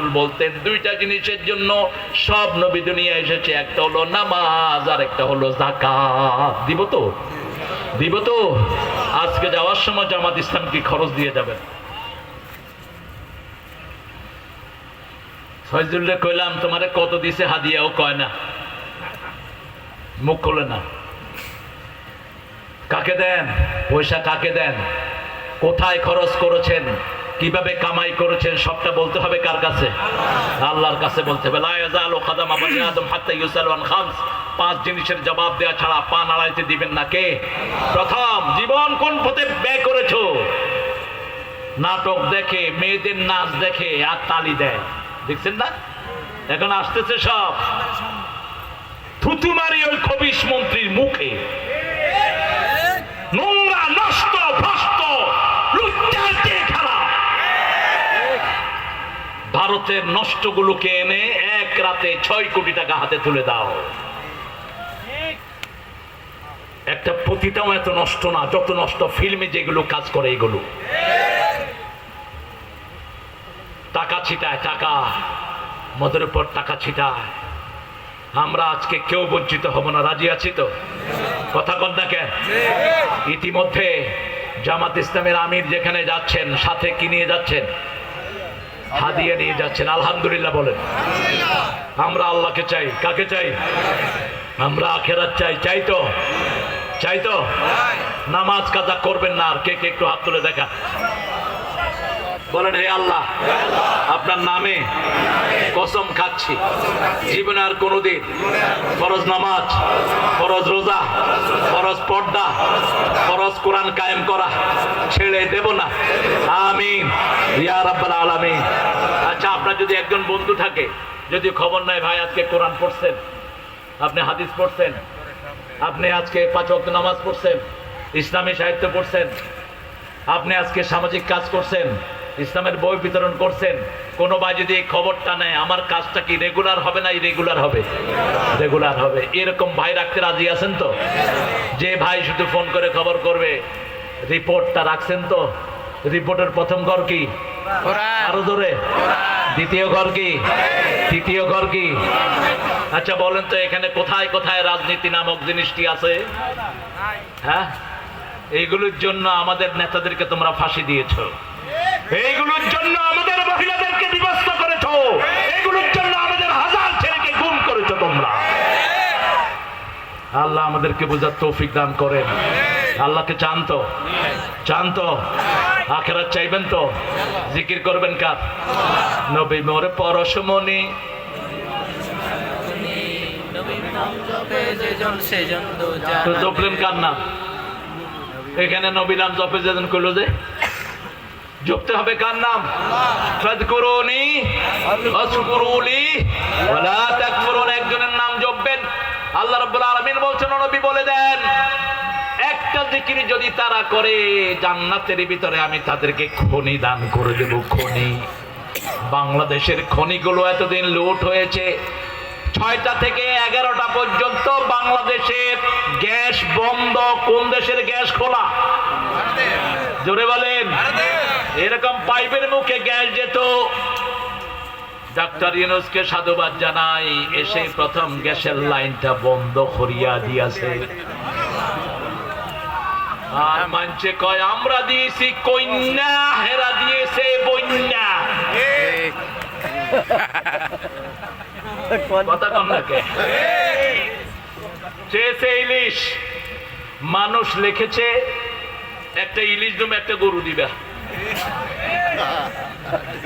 বলতেন, দুইটা জিনিসের জন্য সব নবী দুনিয়া এসেছে, একটা হলো নামাজ আর একটা হলো জাকাত দিব তো? দিব তো? আজকে যাওয়ার সময় জামাত ইসলাম কি খরচ দিয়ে যাবেন। ফজলুল্লাহ কইলাম, তোমারে কত দিছে হাদিয়াও কয় না। মুখ খোলে না। কাকে দেন? পয়সা কাকে দেন? কোথায় খরচ করেছেন? কীভাবে কামাই করেছেন সবটা বলতে হবে কার কাছে? আল্লাহর কাছে বলতে হবে। পাঁচ জিনিসের জবাব দেওয়া ছাড়া পা নাড়াইতে দিবেন না কে? প্রথম, জীবন কোন পথে ব্যয় করেছ? নাটক দেখে, মেয়েদের নাচ দেখে আর তালি দেয়। দেখছেন না? এখন আসতেছে সব। থুতু মারি ওই খবিস মন্ত্রীর মুখে। নোংরা ভারতের নষ্টগুলোকে এনে এক রাতে ছয় কোটি টাকা হাতে তুলে দাও। একটা পতিতাও এত নষ্ট না, যত নষ্ট ফিল্মে যেগুলো কাজ করে এগুলো। টাকা ছিটায়, টাকা। মদের উপর টাকা ছিটায়। আমরা আজকে কেউ বঞ্চিত হব না, রাজি আছি তো? কথা কন না কেন? ইতিমধ্যে জামাত ইসলামের আমির যেখানে যাচ্ছেন, সাথে কি নিয়ে যাচ্ছেন? হাদিয়ে নিয়ে যাচ্ছেন, আলহামদুলিল্লাহ বলেন। আমরা আল্লাহকে চাই, কাকে চাই? আমরা আখেরাত চাই চাই তো? চাই তো? নামাজ কাজা করবেন না আর কে কে একটু হাত তুলে দেখা। বলেন, হে আল্লাহ, আপনার নামে কসম খাচ্ছি। জীবনে আর কোনোদিন ফরজ নামাজ, ফরজ রোজা, ফরজ পর্দা, ফরজ কোরআন কায়েম করা ছেড়ে দেব না। আমিন। ইয়া রাব্বাল আলামিন। আচ্ছা আপনার যদি একজন বন্ধু থাকে, যদি খবর নাই ভাই, আজকে কোরআন পড়ছেন, আপনি হাদিস পড়ছেন, আপনি আজকে পাঁচ ওয়াক্ত নামাজ পড়ছেন, ইসলামী সাহিত্য পড়ছেন, আপনি আজকে সামাজিক কাজ করছেন ইসলামের বই বিতরণ করছেন কোনো ভাই যদি এই খবরটা নেয় আমার কাজটা কি রেগুলার হবে না ইরেগুলার হবে? রেগুলার হবে। এরকম ভাই রাখতে রাজি আছেন তো? যে ভাই শুধু ফোন করে খবর করবে রিপোর্টটা রাখছেন তো? রিপোর্টের প্রথম ঘর কি? আরও জোরে। দ্বিতীয় ঘর কি? তৃতীয় ঘর কি? আচ্ছা বলেন তো এখানে কোথায় কোথায় রাজনীতি নামক জিনিসটি আছে? হ্যাঁ? এইগুলোর জন্য আমাদের নেতাদেরকে তোমরা ফাঁসি দিয়েছ। এইগুলোর জন্য আমাদের মহিলাদেরকে করেছ। জন্য আমাদের হাজার ছেলেকে গুম করেছ তোমরা। আল্লাহ আমাদেরকে বোঝার তৌফিক দান করেন। আল্লাহকে চান তো চান তো চাইবেন তো? জিকির করবেন কার? নবী মোরে পরশমণি। কার নাম? এখানে নবী নাম জপে যেদিন করল যে জপতে হবে কার নাম? ফাদকুরুনি আযকুরুলি ওয়ালা তাকফুরুন। একজনের নাম জপবেন। আল্লাহ রাব্বুল আলামিন বলছেন নবী, বলে দেন, একটা জিকির যদি তারা করে, জান্নাতের ভিতরে আমি তাদেরকে খনি দান করে দেব, খনি। বাংলাদেশের খনিগুলো এতদিন লুট হয়েছে। ছয়টা থেকে এগারোটা পর্যন্ত বাংলাদেশের গ্যাস বন্ধ। কোন দেশের গ্যাস খোলা? জোরে বলেন। এরকম পাইপের মুখে গ্যাস যেত। ডাক্তার ইউনুসকে সাধুবাদ জানাই এসে প্রথম গ্যাসের লাইনটা বন্ধ করিয়া দিয়াছে। আর মানছে কয় আমরা দিয়েছি কন্যা হেরা দিয়েছে বন্যা। কথা কম নাকে? চেয়েছে ইলিশ। মানুষ লিখেছে একটা ইলিশ তুমি একটা গরু দিবা।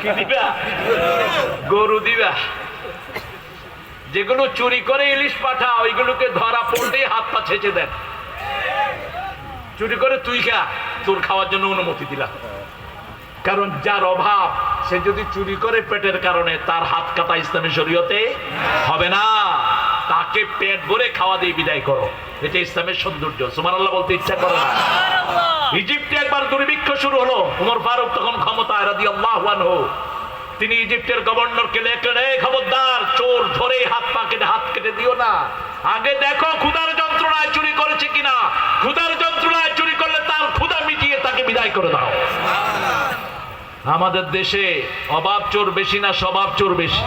কি দিবা? গরু দিবা? যেগুলো চুরি করে ইলিশ পাঠা ওইগুলোকে ধরা পড়লেই হাত পা ছেঁচে দেন। চুরি করে তুই খা, তোর খাওয়ার জন্য অনুমতি দিলাম। কারণ যার অভাব, সে যদি চুরি করে পেটের কারণে, তার হাত কাটা ইসলামী শরীয়তে হবে না। তাকে পেট ভরে খাওয়া দিয়ে বিদায় করো। এটা ইসলামের সৌন্দর্য। সুমান আল্লাহ বলতে ইচ্ছা করে না। ইজিপ্টে একবার দুর্ভিক্ষ শুরু হলো। উমর ফারুক তখন ক্ষমতায় রাজি আল্লাহ তিনি ইজিপ্টের গভর্নরকে লেখলেন এই খবরদার চোর ধরে হাত পা কেটে হাত কেটে দিও না। আগে দেখো ক্ষুধার যন্ত্রণায় চুরি করেছে কিনা। ক্ষুধার যন্ত্রণায় চুরি করলে তার ক্ষুধা মিটিয়ে তাকে বিদায় করে দাও। আমাদের দেশে অভাব চোর বেশি না স্বভাব চোর বেশি।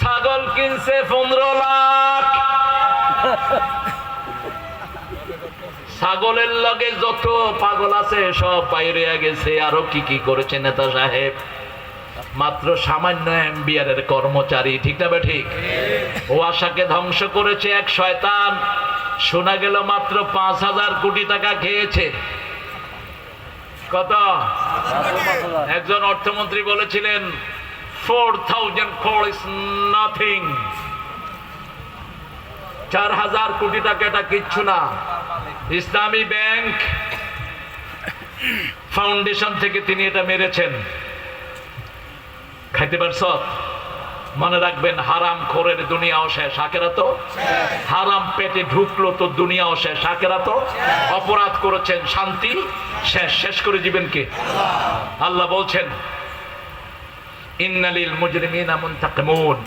ছাগল কিনছে পনেরো লাখ। ছাগলের লগে যত পাগল আছে, সব বাইরে গেছে। আরও কি কি করেছে নেতা সাহেব? মাত্র সামান্য এমবিআর এর কর্মচারী, ঠিক না বে ঠিক? ও আশাকে ধ্বংস করেছে এক শয়তান। শোনা গেল মাত্র পাঁচ হাজার কোটি টাকা খেয়েছে। কত? একজন অর্থমন্ত্রী বলেছিলেন four thousand four is nothing চার হাজার কোটি টাকা এটা কিচ্ছু না। ইসলামী ব্যাংক ফাউন্ডেশন থেকে তিনি এটা মেরেছেন। খাইতে পারছ? মনে রাখবেন, হারাম খোরের দুনিয়াও শেষ আখেরা তো হারাম পেটে ঢুকলো তো দুনিয়াও শেষ আখেরা তো অপরাধ করেছেন, শান্তি? শেষ শেষ করে জীবনকে আল্লাহ বলছেন, ইন্নালিল মুজরিমিনা মুনতাকিমুন।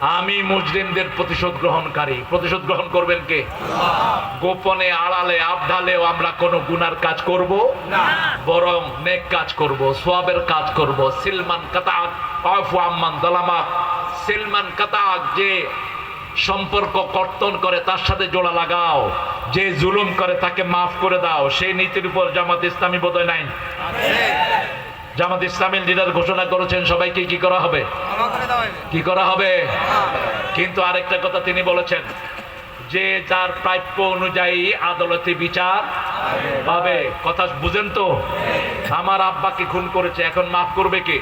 আমি মুসলিমদের প্রতিশোধ গ্রহণকারী। প্রতিশোধ গ্রহণ করবেন কে? গোপনে আড়ালে আবডালেও আমরা কোনো গুনার কাজ করব? বরং নেক কাজ করব সোয়াবের কাজ করব। সিলমান কাতাক আফু আম্মান দালামাক সিলমান কাতাক যে সম্পর্ক কর্তন করে তার সাথে জোড়া লাগাও। যে জুলুম করে তাকে মাফ করে দাও। সেই নীতির উপর জামাত ইসলামী বোধহয় নাই? জামাত ইসলামের লিডার ঘোষণা করেছেন সবাইকে কি করা হবে? কি করা হবে? কিন্তু আরেকটা কথা তিনি বলেছেন যে যার প্রাপ্য অনুযায়ী আদালতে বিচার পাবে। কথা বুঝেন তো? আমার আব্বাকে খুন করেছে এখন মাফ করবে কে?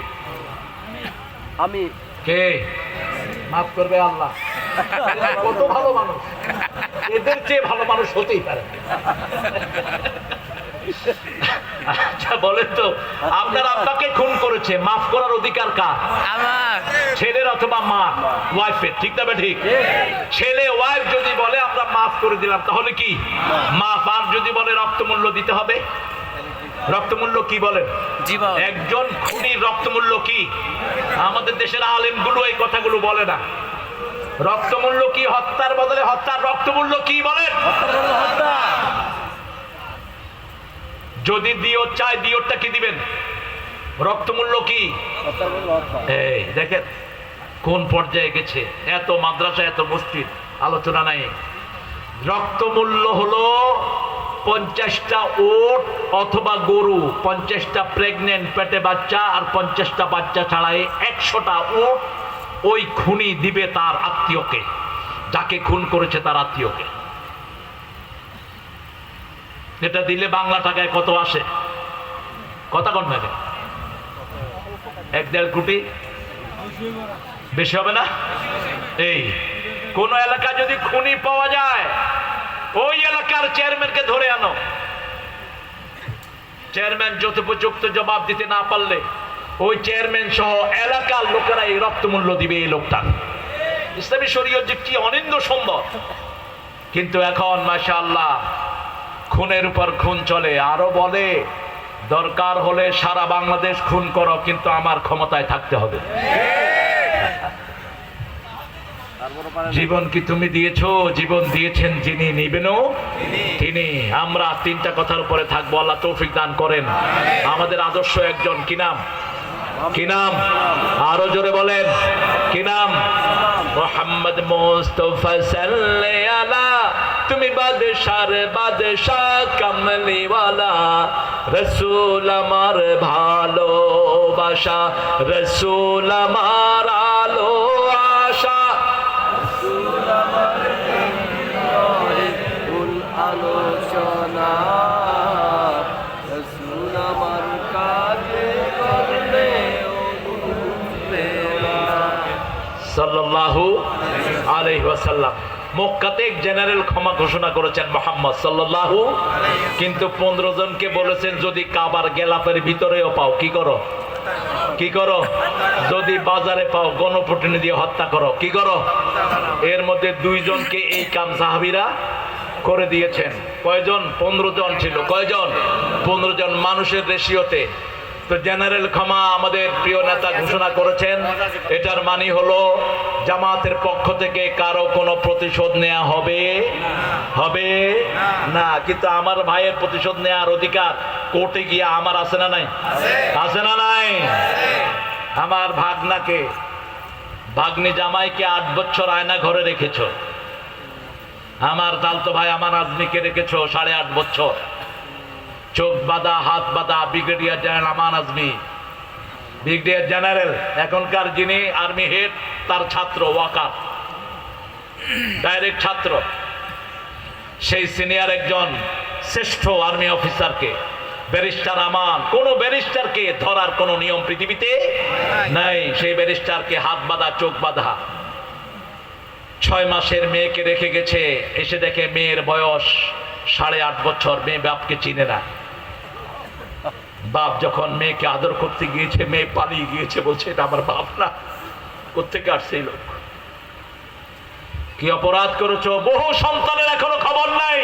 আমি। কে? মাফ করবে আল্লাহ। কত ভালো মানুষ। এদের চেয়ে ভালো মানুষ হতেই পারে। আচ্ছা বলেন তো আপনার আব্বাকে খুন করেছে মাফ করার অধিকার কার? আমার। ছেলের অথবা মা ওয়াইফের ঠিক না ঠিক ছেলে ওয়াইফ যদি বলে আমরা মাফ করে দিলাম তাহলে কি? মাফ আর যদি বলে রক্তমূল্য দিতে হবে? রক্তমূল্য কি বলেন? একজন খুনির রক্তমূল্য কি? আমাদের দেশের আলেমগুলো এই কথাগুলো বলে না। রক্তমূল্য কি হত্যার বদলে হত্যার রক্তমূল্য কি বলেন? যদি দিও চায় দিওরটা কি দিবেন? রক্তমূল্য কি? এই, দেখেন, কোন পর্যায়ে গেছে? এত মাদ্রাসা, এত মসজিদ, আলোচনা নাই। রক্তমূল্য হলো পঞ্চাশটা ওট অথবা গরু, পঞ্চাশটা প্রেগনেন্ট পেটে বাচ্চা আর পঞ্চাশটা বাচ্চা ছাড়াই একশোটা ওট ওই খুনি দিবে তার আত্মীয়কে, যাকে খুন করেছে তার আত্মীয়কে। এটা দিলে বাংলা টাকায় কত আসে? কথা কন না এক দেড় কোটি? বেশি হবে না? এই, কোন এলাকা যদি খুনি পাওয়া যায়, ওই এলাকার চেয়ারম্যানকে ধরে আনো। চেয়ারম্যান যথোপযুক্ত জবাব দিতে না পারলে ওই চেয়ারম্যান সহ এলাকার লোকেরা এই রক্তমূল্য দিবে এই লোকটা। ইসলামী শরীয়ত যে কি অনিন্দ সুন্দর। কিন্তু এখন মাসা আল্লাহ খুনের উপর খুন চলে। আরও বলে, দরকার হলে সারা বাংলাদেশ খুন করো, কিন্তু আমার ক্ষমতায় থাকতে হবে। জীবন কি তুমি দিয়েছ? জীবন দিয়েছেন যিনি নিবেনও তিনি। আমরা তিনটা কথার উপরে থাকব। আল্লাহ তৌফিক দান করেন। আমাদের আদর্শ একজন। কি নাম? কি নাম? আরও জোরে বলেন। কি নাম? মোহাম্মদ মোস্তফা সাল্লে আলা তুমি বাদশার বাদশাহ কমলিওয়ালা। রসুল আমার ভালোবাসা রসুল আমার আলো আশা। আলোচনা রসুল আমার কাজে করলে সাল্লাল্লাহু আলাইহি ওয়াসাল্লাম। মক্কাতে জেনারেল ক্ষমা ঘোষণা করেছেন মোহাম্মদ সাল্লাল্লাহু কিন্তু পনেরো জনকে বলেছেন, যদি কাবার গেলাপের ভিতরেও পাও, কি করো? কি করো? যদি বাজারে পাও গণপ্রতিনিধি হত্যা করো, কি করো? এর মধ্যে দুইজনকে এই কাম সাহাবিরা করে দিয়েছেন। কয়জন? পনেরো জন ছিল। কয়জন? পনেরো জন মানুষের রেশিওতে। তো জেনারেল ক্ষমা আমাদের প্রিয় নেতা ঘোষণা করেছেন, এটার মানে হলো জামাতের পক্ষ থেকে কারও কোনো প্রতিশোধ নেওয়া হবে? হবে? না, কিন্তু আমার ভাইয়ের প্রতিশোধ নেওয়ার অধিকার কোর্টে গিয়ে আমার আছে না নাই? আছে না নাই? আমার ভাগনাকে, ভাগ্নি জামাইকে আট বছর আয়না ঘরে রেখেছ। আমার তালতো ভাই, আমার আজমিকে রেখেছ সাড়ে আট বছর। চোখ বাঁধা, হাত বাঁধা brigadier general Aman Azmi. Brigadier general এখনকার যিনি আর্মি হেড, তার ছাত্র ওয়াকার। ডাইরেক্ট ছাত্র। সেই সিনিয়র একজন শ্রেষ্ঠ আর্মি অফিসারকে, ব্যারিস্টার আমান। কোন ব্যারিস্টারকে ধরার কোন নিয়ম পৃথিবীতে নাই। সেই ব্যারিস্টারকে হাত বাঁধা, চোখ বাঁধা। ছয় মাসের মেয়েকে রেখে গেছে। এসে দেখে মেয়ের বয়স সাড়ে আট বছর মেয়ে বাপকে চিনে না। বাপ যখন মেয়েকে আদর করতে গিয়েছে, মেয়ে পালিয়ে গিয়েছে, বলছে, এটা আমার বাপ না। কোথেকে আসছে এই লোক? কি অপরাধ করেছ? বহু সন্তানের এখনও খবর নাই।